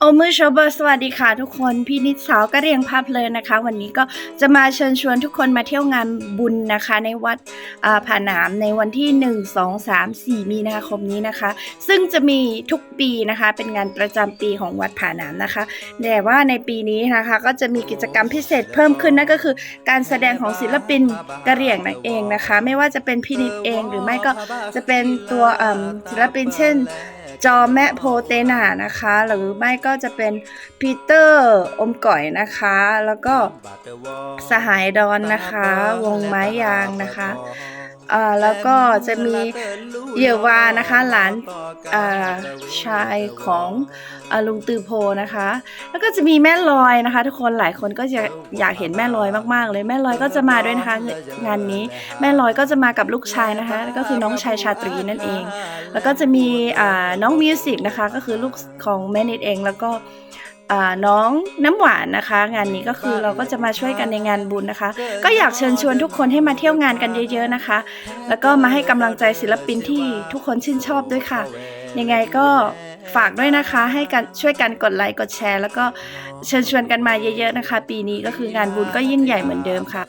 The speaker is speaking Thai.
โอมือโชเบอร์สวัสดีค่ะทุกคน พี่นิดสาวกะเรียงภาพเลยนะคะ วันนี้ก็จะมาเชิญชวนทุกคนมาเที่ยวงานบุญนะคะ ในวัดผาหนามในวันที่ 1 2 3 4 มีนาคมนี้นะคะ ซึ่งจะมีทุกปีนะคะ เป็นงานประจำปีของวัดผาหนามนะคะ แต่ว่าในปีนี้นะคะก็จะมีกิจกรรมพิเศษเพิ่มขึ้นนั่นก็คือ การแสดงของศิลปินกะเรียงนั่นเองนะคะ ไม่ว่าจะเป็นพี่นิดเองหรือไม่ก็จะเป็นตัวศิลปินเช่น จอแมะโพเตนานะคะ หรือไม่ก็จะเป็นปีเตอร์อมก่อยนะคะ แล้วก็สหายดอนนะคะ วงไม้ยางนะคะ อ่าแล้วก็จะมีเยาวานะคะ หลานอ่าชายของอาลุงตือโพนะคะ แล้วก็จะมีแม่ลอยนะคะ ทุกคนหลายคนก็จะอยากเห็นแม่ลอยมากๆ เลยแม่ลอยก็จะมาด้วยนะคะ งานนี้แม่ลอยก็จะมากับลูกชายนะคะ ก็คือน้องชายชาตรีนั่นเอง แล้วก็จะมีอ่าน้องมิวสิกนะคะ ก็คือลูกของแม่นิดเองแล้วก็ น้องน้ำหวานนะคะ งานนี้ก็คือเราก็จะมาช่วยกันในงานบุญนะคะ ก็อยากเชิญชวนทุกคนให้มาเที่ยวงานกันเยอะ ๆนะคะ แล้วก็มาให้กำลังใจศิลปินที่ทุกคนชื่นชอบด้วยค่ะ ยังไงก็ฝากด้วยนะคะ ให้กันช่วยกันกดไลค์กดแชร์ แล้วก็เชิญชวนกันมาเยอะ ๆนะคะ ปีนี้ก็คืองานบุญก็ยิ่งใหญ่เหมือนเดิมค่ะ